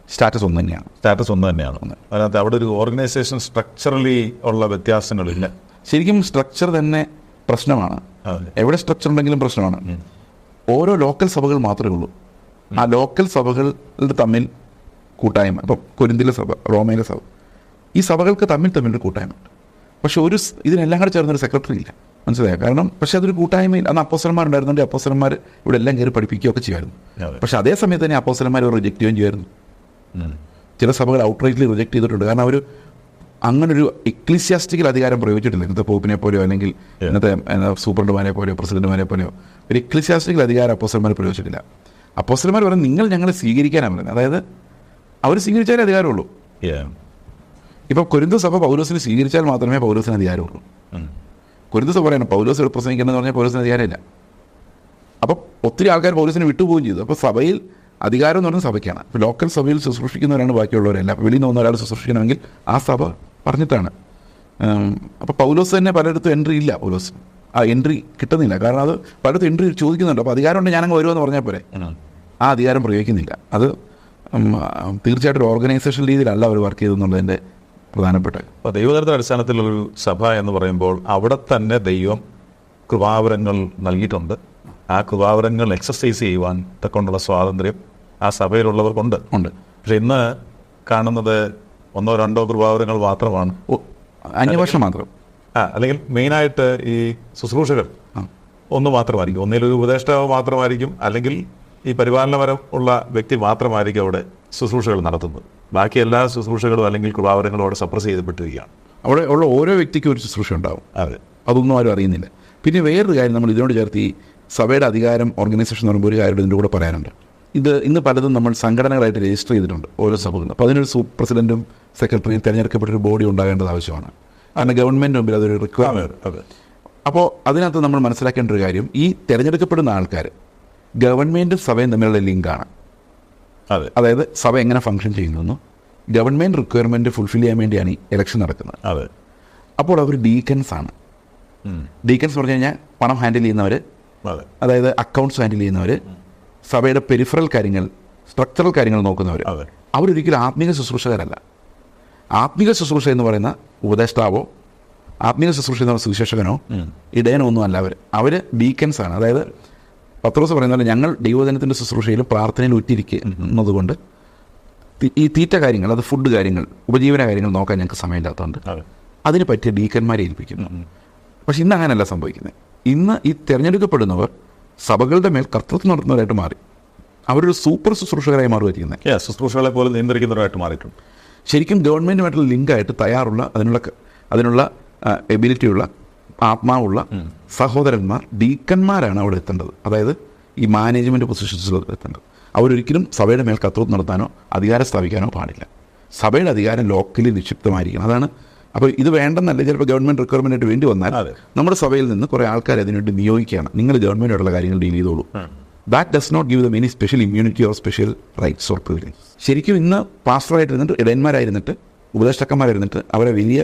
സ്റ്റാറ്റസ് ഒന്ന് തന്നെയാണ്. സ്റ്റാറ്റസ് ഒന്ന് തന്നെയാണ് അതിനകത്ത് അവിടെ ഒരു ഓർഗനൈസേഷൻ സ്ട്രക്ചറലി ഉള്ള വ്യത്യാസങ്ങളില്ല. ശരിക്കും സ്ട്രക്ചർ തന്നെ പ്രശ്നമാണ്. എവിടെ സ്ട്രക്ചർ ഉണ്ടെങ്കിലും പ്രശ്നമാണ്. ഓരോ ലോക്കൽ സഭകൾ മാത്രമേ ഉള്ളൂ. ആ ലോക്കൽ സഭകളുടെ തമ്മിൽ കൂട്ടായ്മ. ഇപ്പം കൊരിന്തിലെ സഭ റോമയിലെ സഭ. ഈ സഭകൾക്ക് തമ്മിൽ തമ്മിലൊരു കൂട്ടായ്മയുണ്ട് പക്ഷെ ഒരു ഇതിനെല്ലാം കൂടെ ചേർന്നൊരു സെക്രട്ടറി ഇല്ല. മനസ്സിലായോ? കാരണം പക്ഷേ അതൊരു കൂട്ടായ്മയിൽ അന്ന് അപ്പോസലന്മാരുണ്ടായിരുന്നുണ്ട് അപ്പോസലന്മാർ ഇവിടെ എല്ലാം കയറി പഠിപ്പിക്കുകയൊക്കെ ചെയ്യുമായിരുന്നു. പക്ഷേ അതേ സമയത്ത് തന്നെ അപ്പോസലന്മാർ റിജക്റ്റ് ചെയ്യുകയും ചെയ്യുമായിരുന്നു. ചില സഭകൾ ഔട്ട്റൈറ്റ്ലി റിജക്ട് ചെയ്തിട്ടുണ്ട്. കാരണം അവർ അങ്ങനൊരു എക്ലിസ്യാസ്റ്റിക്കൽ അധികാരം പ്രയോഗിച്ചിട്ടില്ല. ഇന്നത്തെ പോപ്പിനെ പോലെയോ അല്ലെങ്കിൽ ഇന്നത്തെ സൂപ്രണ്ടുമാരെ പോലെയോ പ്രസിഡന്റുമാരെ പോലെയോ ഒരു എക്ലിസ്യാസ്റ്റിക്കൽ അധികാരം അപ്പോസ്റ്റർമാർ പ്രയോഗിച്ചിട്ടില്ല. അപ്പോസ്റ്റർമാർ പറയുന്നത് നിങ്ങൾ ഞങ്ങളെ സ്വീകരിക്കാനാണ് പറയുന്നത്. അതായത് അവർ സ്വീകരിച്ചാലേ അധികാരമുള്ളൂ. ഇപ്പോൾ കൊരിന്ത സഭ പൗലോസിനെ സ്വീകരിച്ചാൽ മാത്രമേ പൗലോസിന് അധികാരമുള്ളൂ. കൊരിന്ത സഭ പറയണം പൗലോസ് പ്രസംഗിക്കണമെന്ന് പറഞ്ഞാൽ പൗലോസിന് അധികാരമില്ല. അപ്പോൾ ഒത്തിരി ആൾക്കാർ പൗലോസിനെ വിട്ടുപോവുകയും ചെയ്തു. അപ്പോൾ സഭയിൽ അധികാരം എന്ന് പറയുന്നത് സഭയ്ക്കാണ്. ഇപ്പോൾ ലോക്കൽ സഭയിൽ ശുശ്രൂഷിക്കുന്നവരാണ് ബാക്കിയുള്ളവരല്ല. അപ്പോൾ വെളിയിൽ നിന്ന് ഒരാൾ ശുശ്രൂഷിക്കണമെങ്കിൽ ആ സഭ പറഞ്ഞിട്ടാണ്. അപ്പോൾ പൗലോസ് തന്നെ പലയിടത്തും എൻട്രി ഇല്ല. പൗലോസ് ആ എൻട്രി കിട്ടുന്നില്ല. കാരണം അത് പലയിടത്തും എൻട്രി ചോദിക്കുന്നുണ്ട്. അപ്പോൾ അധികാരം ഉണ്ട് ഞാനങ്ങ് വരുമെന്ന് പറഞ്ഞാൽ പോരെ? ആ അധികാരം പ്രയോഗിക്കുന്നില്ല. അത് തീർച്ചയായിട്ടും ഒരു ഓർഗനൈസേഷൻ രീതിയിലല്ല അവർ വർക്ക് ചെയ്തെന്നുള്ളതിന്റെ പ്രധാനപ്പെട്ട അപ്പോൾ ദൈവതരത്തിന്റെ അടിസ്ഥാനത്തിലൊരു സഭ എന്ന് പറയുമ്പോൾ അവിടെ തന്നെ ദൈവം കൃപാവരങ്ങൾ നൽകിയിട്ടുണ്ട്. ആ കൃപാവരങ്ങൾ എക്സസൈസ് ചെയ്യുവാൻ തക്കൊണ്ടുള്ള സ്വാതന്ത്ര്യം ആ സഭയിലുള്ളവർക്കുണ്ട്. ഉണ്ട്. പക്ഷെ ഇന്ന് കാണുന്നത് ഒന്നോ രണ്ടോ കൃപാവരങ്ങൾ മാത്രമാണ്. അന്യഭാഷ മാത്രം. ആ അല്ലെങ്കിൽ മെയിനായിട്ട് ഈ ശുശ്രൂഷകർ. ഒന്ന് മാത്രമായിരിക്കും. ഒന്നിലൊരു ഉപദേഷ്ടാവ് മാത്രമായിരിക്കും അല്ലെങ്കിൽ ഈ പരിപാലനപരം ഉള്ള വ്യക്തി മാത്രമായിരിക്കും അവിടെ ശുശ്രൂഷകൾ നടത്തുന്നത്. ബാക്കി എല്ലാ ശുശ്രൂഷകളും അല്ലെങ്കിൽ കൃപാവരങ്ങളും അവിടെ സപ്രസ് ചെയ്തപ്പെട്ടിരിക്കുകയാണ് അവിടെ ഉള്ള ഓരോ വ്യക്തിക്കും ഒരു ശുശ്രൂഷ ഉണ്ടാവും. അതെ. അതൊന്നും ആരും അറിയുന്നില്ല. പിന്നെ വേറൊരു കാര്യം നമ്മൾ ഇതിനോട് ചേർത്ത് ഈ സഭയുടെ അധികാരം ഓർഗനൈസേഷൻ എന്ന് പറയുമ്പോൾ ഒരു കാര്യം ഇതിന്റെ കൂടെ പറയാനുണ്ട്. ഇത് ഇന്ന് പലതും നമ്മൾ സംഘടനകളായിട്ട് രജിസ്റ്റർ ചെയ്തിട്ടുണ്ട് ഓരോ സഭകളും. അപ്പോൾ അതിനൊരു സൂ പ്രസിഡന്റും സെക്രട്ടറിയും തിരഞ്ഞെടുക്കപ്പെട്ടൊരു ബോഡി ഉണ്ടാകേണ്ടത് ആവശ്യമാണ്. കാരണം ഗവൺമെന്റ് മുമ്പിൽ അതൊരു റിക്വയർമെന്റ് അതെ അപ്പോൾ അതിനകത്ത് നമ്മൾ മനസ്സിലാക്കേണ്ട ഒരു കാര്യം ഈ തിരഞ്ഞെടുക്കപ്പെടുന്ന ആൾക്കാർ ഗവൺമെന്റും സഭയും തമ്മിലുള്ള ലിങ്കാണ്. അതെ. അതായത് സഭ എങ്ങനെ ഫംഗ്ഷൻ ചെയ്യുന്നു ഗവൺമെന്റ് റിക്വയർമെന്റ് ഫുൾഫിൽ ചെയ്യാൻ വേണ്ടിയാണ് ഈ ഇലക്ഷൻ നടക്കുന്നത്. അതെ. അപ്പോൾ അവർ ഡീക്കൻസ് ആണ്. ഡീക്കൻസ് പറഞ്ഞു കഴിഞ്ഞാൽ പണം ഹാൻഡിൽ ചെയ്യുന്നവർ അതായത് അക്കൗണ്ട്സ് ഹാൻഡിൽ ചെയ്യുന്നവർ സഭയുടെ പെരിഫറൽ കാര്യങ്ങൾ സ്ട്രക്ചറൽ കാര്യങ്ങൾ നോക്കുന്നവർ അവരൊരിക്കലും ആത്മീക ശുശ്രൂഷകരല്ല. ആത്മീക ശുശ്രൂഷ എന്ന് പറയുന്ന ഉപദേഷ്ടാവോ ആത്മീയ ശുശ്രൂഷ എന്ന് പറയുന്ന സുവിശേഷകനോ. ഇടയനോ ഒന്നും അല്ല അവർ അവർ ബീക്കൻസ് ആണ്. അതായത് പത്രോസ് പറയുന്ന പോലെ ഞങ്ങൾ ദൈവജനത്തിന്റെ ശുശ്രൂഷയിലും പ്രാർത്ഥനയിൽ ഉറ്റിരിക്കുന്നതുകൊണ്ട് ഈ തീറ്റ കാര്യങ്ങൾ അത് ഫുഡ് കാര്യങ്ങൾ ഉപജീവന കാര്യങ്ങൾ നോക്കാൻ ഞങ്ങൾക്ക് സമയമില്ലാത്തതുകൊണ്ട് അതിനെ അതിന് പറ്റിയ ഡീക്കന്മാരെ ഏൽപ്പിക്കുന്നു. പക്ഷെ ഇന്ന് അങ്ങനെയല്ല സംഭവിക്കുന്നത്. ഇന്ന് ഈ തിരഞ്ഞെടുക്കപ്പെടുന്നവർ സഭകളുടെ മേൽ കർത്തൃത്വം നടത്തുന്നവരായിട്ട് മാറി. അവരൊരു സൂപ്പർ ശുശ്രൂഷകരായി മാറുമായിരിക്കുന്നത് Yeah, ശുശ്രൂഷകളെ പോലെ നിയന്ത്രിക്കുന്നവരായിട്ട് മാറിയിട്ടുണ്ട്. ശരിക്കും ഗവൺമെന്റുമായിട്ടുള്ള ലിങ്കായിട്ട് തയ്യാറുള്ള അതിനുള്ള അതിനുള്ള എബിലിറ്റിയുള്ള ആത്മാവുള്ള സഹോദരന്മാർ ഡീക്കന്മാരാണ് അവിടെ എത്തേണ്ടത്. അതായത് ഈ മാനേജ്മെന്റ് പൊസിഷൻസിൽ എത്തേണ്ടത്. അവരൊരിക്കലും സഭയുടെ മേൽ കത്തൃത്വം നടത്താനോ അധികാരം സ്ഥാപിക്കാനോ പാടില്ല. സഭയുടെ അധികാരം ലോക്കലി നിക്ഷിപ്തമായിരിക്കണം. അതാണ് അപ്പോൾ ഇത് വേണ്ടെന്നല്ല ചിലപ്പോൾ ഗവൺമെന്റ് റിക്വയർമെന്റായിട്ട് വേണ്ടി വന്നാൽ നമ്മുടെ സഭയിൽ നിന്ന് കുറേ ആൾക്കാർ അതിനുവേണ്ടി നിയോഗിക്കുകയാണ്. നിങ്ങൾ ഗവൺമെന്റായിട്ടുള്ള കാര്യങ്ങൾ ഡീൽ ചെയ്തോളൂ. That does not give them any special immunity or special rights or privilege ശരിക്കും ഇന്ന് പാസ്റ്ററായിട്ടിരുന്നിട്ട് ഇടയന്മാരായിരുന്നിട്ട് ഉപദേഷ്ടക്കന്മാരായിരുന്നിട്ട് അവരെ വലിയ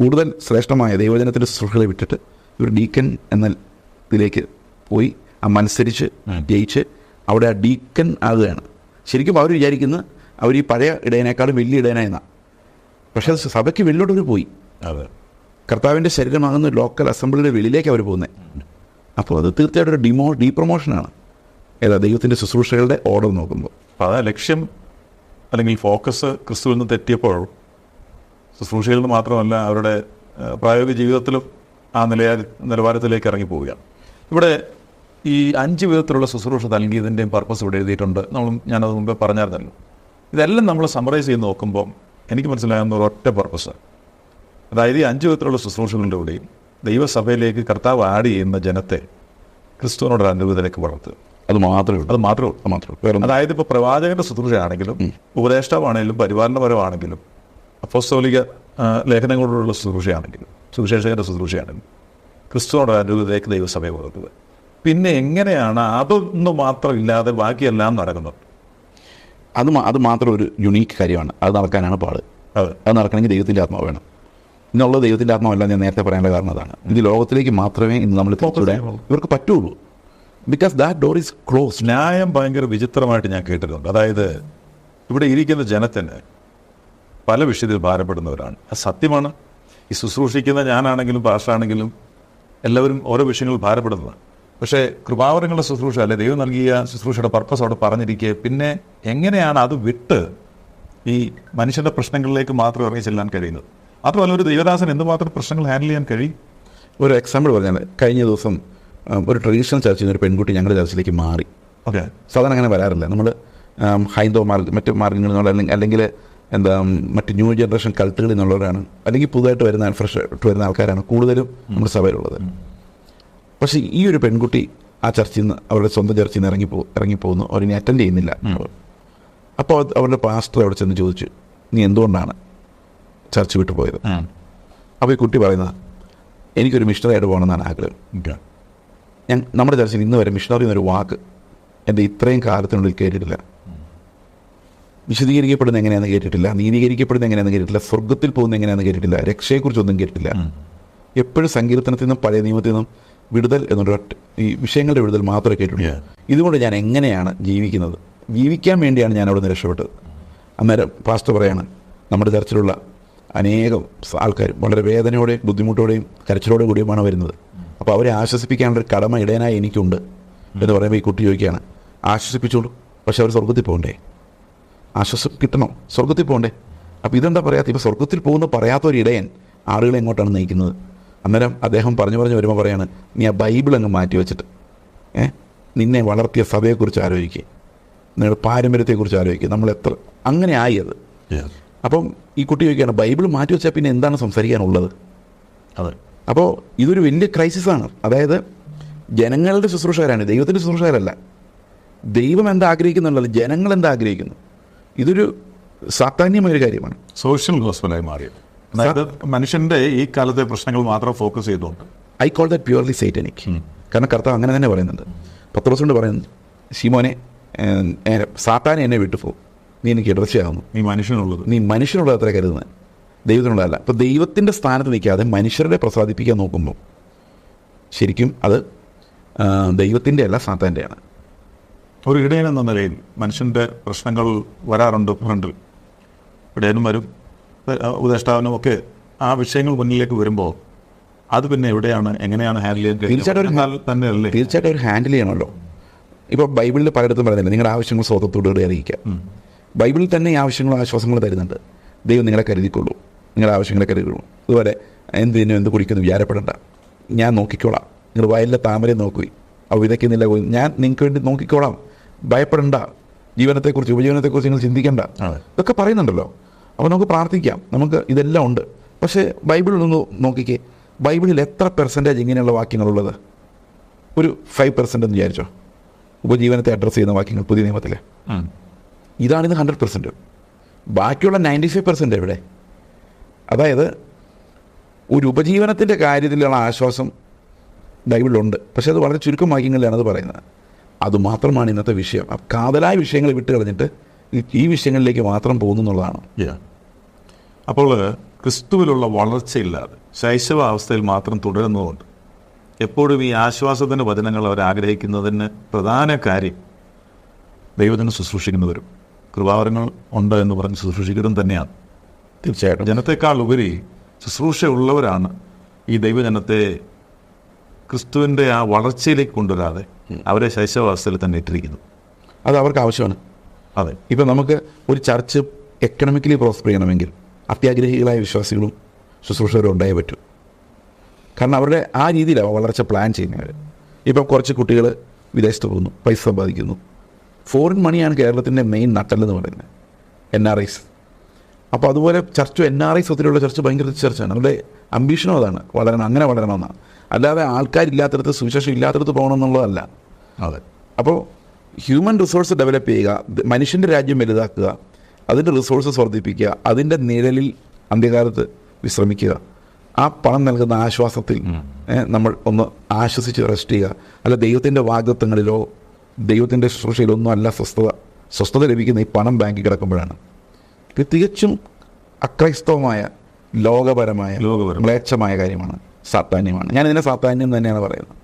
കൂടുതൽ ശ്രേഷ്ഠമായ ദൈവജനത്തിന്റെ ശുശ്രൂഷകളെ വിട്ടിട്ട് ഇവർ ഡീക്കൻ എന്ന ഇതിലേക്ക് പോയി ആ മത്സരിച്ച് ജയിച്ച് അവിടെ ആ ഡീക്കൻ ആകുകയാണ്. ശരിക്കും അവർ വിചാരിക്കുന്നത് അവർ ഈ പഴയ ഇടയനേക്കാളും വലിയ ഇടയനായെന്നാണ് പക്ഷേ അത് സഭയ്ക്ക് വെളിലോട്ട് അവർ പോയി. അതെ. കർത്താവിന്റെ ശരീരമാകുന്ന ലോക്കൽ അസംബ്ലിയുടെ വെളിയിലേക്ക് അവർ പോകുന്നത് അപ്പോൾ അത് തീർച്ചയായിട്ടും ഒരു ഡിമോ ഡീപ്രമോഷനാണ് ഏതാ ദൈവത്തിന്റെ ശുശ്രൂഷകളുടെ ഓർഡർ നോക്കുമ്പോൾ അപ്പോൾ അതാ ലക്ഷ്യം അല്ലെങ്കിൽ ഫോക്കസ് ക്രിസ്തുവിൽ നിന്ന് തെറ്റിയപ്പോൾ ശുശ്രൂഷയിൽ നിന്ന് മാത്രമല്ല അവരുടെ പ്രായോഗിക ജീവിതത്തിലും ആ നില നിലവാരത്തിലേക്ക് ഇറങ്ങി പോവുകയാണ് ഇവിടെ ഈ അഞ്ച് വിധത്തിലുള്ള ശുശ്രൂഷ നൽകിയതിന്റെയും പർപ്പസ് ഇവിടെ എഴുതിയിട്ടുണ്ട്. നമ്മൾ ഞാനത് മുമ്പേ പറഞ്ഞായിരുന്നല്ലോ. ഇതെല്ലാം നമ്മൾ സമറൈസ് ചെയ്ത് നോക്കുമ്പോൾ എനിക്ക് മനസ്സിലാകുന്ന ഒരൊറ്റ പർപ്പസ് അതായത് ഈ അഞ്ച് വിധത്തിലുള്ള ശുശ്രൂഷകളിലൂടെയും ദൈവസഭയിലേക്ക് കർത്താവ് ആഡ് ചെയ്യുന്ന ജനത്തെ ക്രിസ്തുവിനോട് അനുഭവത്തിലേക്ക് വളർത്തുക. അത് മാത്രമേ ഉള്ളൂ. അത് മാത്രമേ ഉള്ളൂ. മാത്രമേ ഉള്ളൂ. അതായത് ഇപ്പോൾ പ്രവാചകന്റെ ശുശ്രൂഷയാണെങ്കിലും ഉപദേഷ്ടാവാണെങ്കിലും പരിപാലനപരമാണെങ്കിലും അപ്പോസ്തോലിക ലേഖനങ്ങളോടുള്ള ശുശ്രൂഷയാണെങ്കിലും സുവിശേഷകന്റെ ശുശ്രൂഷയാണെങ്കിലും ക്രിസ്തുവിനോട് അനുഭവത്തിലേക്ക് ദൈവസഭയെ വളർത്തുക. പിന്നെ എങ്ങനെയാണ് അതൊന്നും മാത്രമില്ലാതെ ബാക്കിയെല്ലാം നടക്കുന്നത്? അത് അത് മാത്രം ഒരു യുണീക്ക് കാര്യമാണ്. അത് നടക്കാനാണ് പാട്. അതെ. നടക്കണമെങ്കിൽ ദൈവത്തിന്റെ ആത്മാവ് വേണം. ഇന്നുള്ള ദൈവത്തിന്റെ ആത്മാവല്ല ഞാൻ നേരത്തെ പറയാനുള്ള കാരണം അതാണ്. ഇത് ലോകത്തിലേക്ക് മാത്രമേ ഇന്ന് നമ്മൾ തിരിച്ചുവിടാൻ ഇവർക്ക് പറ്റുള്ളൂ. Because that door is close ന്യായം ഭയങ്കര വിചിത്രമായിട്ട് ഞാൻ കേട്ടിട്ടുണ്ട് അതായത് ഇവിടെ ഇരിക്കുന്ന ജനത്തിന് പല വിഷയത്തിൽ ഭാരപ്പെടുന്നവരാണ്. അത് സത്യമാണ്. ഈ ശുശ്രൂഷിക്കുന്ന ഞാനാണെങ്കിലും പാഷാണെങ്കിലും എല്ലാവരും ഓരോ വിഷയങ്ങളിൽ ഭാരപ്പെടുന്നതാണ്. പക്ഷേ കൃപാവരങ്ങളുടെ ശുശ്രൂഷ അല്ലെ ദൈവം നൽകിയ ശുശ്രൂഷയുടെ പർപ്പസ് അവിടെ പറഞ്ഞിരിക്കെ. പിന്നെ എങ്ങനെയാണ് അത് വിട്ട് ഈ മനുഷ്യന്റെ പ്രശ്നങ്ങളിലേക്ക് മാത്രം ഇറങ്ങി ചെല്ലാൻ കഴിയുന്നത്? മാത്രമല്ല ഒരു ദൈവദാസൻ എന്തുമാത്രം പ്രശ്നങ്ങൾ ഹാൻഡിൽ ചെയ്യാൻ കഴിയും? ഒരു എക്സാമ്പിൾ പറഞ്ഞാൽ കഴിഞ്ഞ ദിവസം ഒരു ട്രഡീഷണൽ ചർച്ചിൽ നിന്ന് ഒരു പെൺകുട്ടി ഞങ്ങളുടെ ചർച്ചിലേക്ക് മാറി. ഓക്കെ. സാധാരണ അങ്ങനെ വരാറില്ല. നമ്മൾ ഹൈന്ദവ മാർഗ മറ്റ് മാർഗങ്ങളിൽ നിന്നുള്ള അല്ലെങ്കിൽ എന്താ മറ്റ് ന്യൂ ജനറേഷൻ കൾട്ടുകളിൽ നിന്നുള്ളവരാണ്. അല്ലെങ്കിൽ പുതുതായിട്ട് വരുന്ന ഫ്രഷ് ആയിട്ട് വരുന്ന ആൾക്കാരാണ് കൂടുതലും നമ്മുടെ സഭയിലുള്ളത്. പക്ഷേ ഈ ഒരു പെൺകുട്ടി ആ ചർച്ചിൽ നിന്ന് അവരുടെ സ്വന്തം ചർച്ചിൽ നിന്ന് ഇറങ്ങിപ്പോ ഇറങ്ങിപ്പോകുന്നു. അവരിനി അറ്റൻഡ് ചെയ്യുന്നില്ല. അപ്പോൾ അവരുടെ പാസ്റ്റർ അവിടെ ചെന്ന് ചോദിച്ചു നീ എന്തുകൊണ്ടാണ് ചർച്ച് വിട്ടു പോയത്? അപ്പോൾ ഈ കുട്ടി പറയുന്നത് എനിക്കൊരു മിഷണറിയായിട്ട് പോകണമെന്നാണ് ആഗ്രഹം. ഞാൻ നമ്മുടെ ചർച്ചിൽ ഇന്ന് വരെ മിഷണറി എന്നൊരു വാക്ക് എന്റെ ഇത്രയും കാലത്തിനുള്ളിൽ കേട്ടിട്ടില്ല. വിശദീകരിക്കപ്പെടുന്ന എങ്ങനെയാണെന്ന് കേട്ടിട്ടില്ല. നീതീകരിക്കപ്പെടുന്ന എങ്ങനെയാണെന്ന് കേട്ടിട്ടില്ല. സ്വർഗത്തിൽ പോകുന്ന എങ്ങനെയാണെന്ന് കേട്ടിട്ടില്ല. രക്ഷയെക്കുറിച്ചൊന്നും കേട്ടിട്ടില്ല. എപ്പോഴും സങ്കീർത്തനത്തിൽ നിന്നും പഴയ നിയമത്തിൽ നിന്നും വിടുതൽ എന്നൊരു ഈ വിഷയങ്ങളുടെ വിടുതൽ മാത്രമേ കേട്ടിട്ടുള്ളൂ. ഇതുകൊണ്ട് ഞാൻ എങ്ങനെയാണ് ജീവിക്കുന്നത്? ജീവിക്കാൻ വേണ്ടിയാണ് ഞാൻ അവിടെ നിന്ന് രക്ഷപ്പെട്ടത്. അന്നേരം പാസ്റ്റർ പറയാണ് നമ്മുടെ ചർച്ചിലുള്ള അനേകം ആൾക്കാർ ആൾക്കാരും വളരെ വേദനയോടെയും ബുദ്ധിമുട്ടോടെയും കരച്ചിലോടെ കൂടിയുമാണ് വരുന്നത്. അപ്പോൾ അവരെ ആശ്വസിപ്പിക്കാനുള്ള കടമ ഇടയനായി എനിക്കുണ്ട് എന്ന് പറയുമ്പോൾ ഈ കുട്ടി ചോദിക്കുകയാണ് ആശ്വസിപ്പിച്ചോളൂ. പക്ഷെ അവർ സ്വർഗത്തിൽ പോകണ്ടേ? ആശ്വാസം കിട്ടണം? സ്വർഗത്തിൽ പോകണ്ടേ? അപ്പോൾ ഇതെന്താ പറയാത്ത ഇപ്പോൾ സ്വർഗത്തിൽ പോകുന്ന പറയാത്തൊരു ഇടയൻ ആളുകളെ എങ്ങോട്ടാണ് നയിക്കുന്നത്? അന്നേരം അദ്ദേഹം പറഞ്ഞു പറഞ്ഞു വരുമ്പോൾ പറയാണ് നീ ആ ബൈബിൾ അങ്ങ് മാറ്റി വെച്ചിട്ട് ഏ? നിന്നെ വളർത്തിയ സഭയെക്കുറിച്ച് ആലോചിക്കുക നിങ്ങളുടെ പാരമ്പര്യത്തെക്കുറിച്ച് ആലോചിക്കുക നമ്മൾ എത്ര അങ്ങനെ ആയി അത്. അപ്പം ഈ കുട്ടി ചോദിക്കുകയാണ് ബൈബിൾ മാറ്റി വെച്ചാൽ പിന്നെ എന്താണ് സംസാരിക്കാനുള്ളത്? അതെ. അപ്പോൾ ഇതൊരു വലിയ ആണ്. അതായത് ജനങ്ങളുടെ ശുശ്രൂഷകരാണ്. ദൈവത്തിന്റെ ശുശ്രൂഷകരല്ല. ദൈവം എന്താ ആഗ്രഹിക്കുന്നുള്ളത്? ജനങ്ങൾ എന്താ ആഗ്രഹിക്കുന്നു? ഇതൊരു സാധാന്യമായ ഒരു കാര്യമാണ് സോഷ്യൽ ഗോസ്പലായി മാറിയത്. അതായത് മനുഷ്യന്റെ ഈ കാലത്തെ പ്രശ്നങ്ങൾ മാത്രം ഫോക്കസ് ചെയ്തുകൊണ്ട്. I call that purely satanic കാരണം കർത്താവ് അങ്ങനെ തന്നെ പറയുന്നുണ്ട്. പത്ത് ദിവസം കൊണ്ട് പറയുന്നു ശിമോനെ ഏഹ്, സാത്താനെ എന്നെ വിട്ടുപോകും നീ എനിക്ക് ഇടർച്ചയാകുന്നു നീ മനുഷ്യനുള്ളത്. നീ മനുഷ്യനുള്ളത് അത്ര കരുതുന്നത് ദൈവത്തിനുള്ളതല്ല. അപ്പോൾ ദൈവത്തിന്റെ സ്ഥാനത്ത് നിൽക്കാതെ മനുഷ്യരെ പ്രസാദിപ്പിക്കാൻ നോക്കുമ്പോൾ ശരിക്കും അത് ദൈവത്തിന്റെ അല്ല സാത്താന്റെയാണ് ഒരു ഇടയൻ എന്ന നിലയിൽ മനുഷ്യന്റെ പ്രശ്നങ്ങൾ വരാറുണ്ട് ഫ്രണ്ടിൽ ഇടയനും വരും. ഉപദേഷ്ടാവിനും ഒക്കെ ആ വിഷയങ്ങൾ മുന്നിലേക്ക് വരുമ്പോൾ അത് പിന്നെ എവിടെയാണ് എങ്ങനെയാണ് ഹാൻഡിൽ ചെയ്യുന്നത് തീർച്ചയായിട്ടും ഒരു- തന്നെ തന്നെയല്ലേ? തീർച്ചയായിട്ടും ഒരു ഹാൻഡിൽ ചെയ്യണമല്ലോ. ഇപ്പോൾ ബൈബിളിൽ പലയിടത്തും പറയുന്നില്ല നിങ്ങളുടെ ആവശ്യങ്ങൾ സ്വതത്തോടുകൂടി അറിയിക്കുക. ബൈബിളിൽ തന്നെ ഈ ആവശ്യങ്ങളും ആശ്വാസങ്ങളും തരുന്നുണ്ട്. ദൈവം നിങ്ങളെ കരുതിക്കൊള്ളൂ. നിങ്ങളുടെ ആവശ്യങ്ങളെ കരുതിക്കൊള്ളൂ. അതുപോലെ എന്തിനും എന്ത് കുടിക്കുന്നു വിചാരപ്പെടേണ്ട. ഞാൻ നോക്കിക്കോളാം. നിങ്ങൾ വയലിലെ താമരയെ നോക്കി. അവ വിതയ്ക്കുന്നില്ല. ഞാൻ നിങ്ങൾക്ക് വേണ്ടി നോക്കിക്കോളാം. ഭയപ്പെടേണ്ട. ജീവനത്തെക്കുറിച്ച് ഉപജീവനത്തെക്കുറിച്ച് നിങ്ങൾ ചിന്തിക്കേണ്ട. ഇതൊക്കെ പറയുന്നുണ്ടല്ലോ. അപ്പോൾ നമുക്ക് പ്രാർത്ഥിക്കാം. നമുക്ക് ഇതെല്ലാം ഉണ്ട്. പക്ഷേ ബൈബിളിൽ ഒന്ന് നോക്കിക്കേ. ബൈബിളിൽ എത്ര പെർസെന്റേജ് ഇങ്ങനെയുള്ള വാക്യങ്ങളുള്ളത്? ഒരു ഫൈവ് പെർസെന്റ് എന്ന് വിചാരിച്ചോ? ഉപജീവനത്തെ അഡ്രസ്സ് ചെയ്യുന്ന വാക്യങ്ങൾ പുതിയ നിയമത്തിലെ. ഇതാണ് ഇന്ന് ഹൺഡ്രഡ് പെർസെന്റ് ബാക്കിയുള്ള നയന്റി ഫൈവ് പെർസെന്റ് എവിടെ? അതായത് ഒരു ഉപജീവനത്തിന്റെ കാര്യത്തിലുള്ള ആശ്വാസം ബൈബിളിലുണ്ട്. പക്ഷേ അത് വളരെ ചുരുക്കം വാക്യങ്ങളിലാണ് അത് പറയുന്നത്. അതുമാത്രമാണ് ഇന്നത്തെ വിഷയം. കാതലായ വിഷയങ്ങൾ വിട്ട് കളഞ്ഞിട്ട് ഈ- വിഷയങ്ങളിലേക്ക് മാത്രം പോകുന്നു എന്നുള്ളതാണ്. അപ്പോൾ ക്രിസ്തുവിലുള്ള വളർച്ചയില്ലാതെ ശൈശവ അവസ്ഥയിൽ മാത്രം തുടരുന്നതുകൊണ്ട്. എപ്പോഴും ഈ ആശ്വാസത്തിന്റെ വചനങ്ങൾ അവർ ആഗ്രഹിക്കുന്നതിന് പ്രധാന കാര്യം ദൈവത്തിന് ശുശ്രൂഷിക്കുന്നവരും കൃപാവരങ്ങൾ ഉണ്ട് എന്ന് പറഞ്ഞ് ശുശ്രൂഷിക്കുന്നതും തന്നെയാണ്. തീർച്ചയായിട്ടും. ജനത്തെക്കാൾ ഉപരി ശുശ്രൂഷയുള്ളവരാണ് ഈ ദൈവജനത്തെ ക്രിസ്തുവിന്റെ ആ വളർച്ചയിലേക്ക് കൊണ്ടുവരാതെ അവരെ ശൈശവാവസ്ഥയിൽ തന്നെ ഇട്ടിരിക്കുന്നു. അത് അവർക്ക് ആവശ്യമാണ്. അതെ. ഇപ്പം നമുക്ക് ഒരു ചർച്ച് എക്കണോമിക്കലി പ്രോസ്പർ ചെയ്യണമെങ്കിൽ അത്യാഗ്രഹികളായ വിശ്വാസികളും ശുശ്രൂഷകരും ഉണ്ടായേ പറ്റൂ. കാരണം അവരുടെ ആ രീതിയിലാണ് വളർച്ച പ്ലാൻ ചെയ്യുന്നവർ. ഇപ്പം കുറച്ച് കുട്ടികൾ വിദേശത്ത് പോകുന്നു പൈസ സമ്പാദിക്കുന്നു. ഫോറിൻ മണിയാണ് കേരളത്തിന്റെ മെയിൻ നട്ടല്ലെന്ന് പറയുന്നത്. എൻ ആർ ഐസ് അപ്പോൾ അതുപോലെ ചർച്ച് എൻ ആർ ഐ സ്വത്തിലുള്ള ചർച്ച് ഭയങ്കര ചർച്ചാണ്. അവരുടെ അംബീഷനും അതാണ്. വളരണം അങ്ങനെ വളരണമെന്നാണ്. അല്ലാതെ ആൾക്കാരില്ലാത്തടത്ത് സുവിശേഷം ഇല്ലാത്തടത്ത് പോകണമെന്നുള്ളതല്ല. അതെ. അപ്പോൾ ഹ്യൂമൻ റിസോഴ്സ് ഡെവലപ്പ് ചെയ്യുക മനുഷ്യന്റെ രാജ്യം വലുതാക്കുക അതിന്റെ റിസോഴ്സസ് വർദ്ധിപ്പിക്കുക അതിന്റെ നിഴലിൽ അന്ത്യകാലത്ത് വിശ്രമിക്കുക. ആ പണം നൽകുന്ന ആശ്വാസത്തിൽ നമ്മൾ ഒന്ന് ആശ്വസിച്ച് റെസ്റ്റ് ചെയ്യുക. അല്ല ദൈവത്തിന്റെ വാഗ്ദത്വങ്ങളിലോ ദൈവത്തിന്റെ ശുശ്രൂഷയിലോ ഒന്നും അല്ല സ്വസ്ഥത. സ്വസ്ഥത ലഭിക്കുന്ന ഈ പണം ബാങ്കിൽ കിടക്കുമ്പോഴാണ്. ഇത് തികച്ചും അക്രൈസ്തവമായ ലോകപരമായ ലോകപരം. മ്ലേച്ഛമായ കാര്യമാണ്. സാത്താന്യമാണ്. ഞാൻ ഇതിനെ സാത്താന്യം തന്നെയാണ് പറയുന്നത്.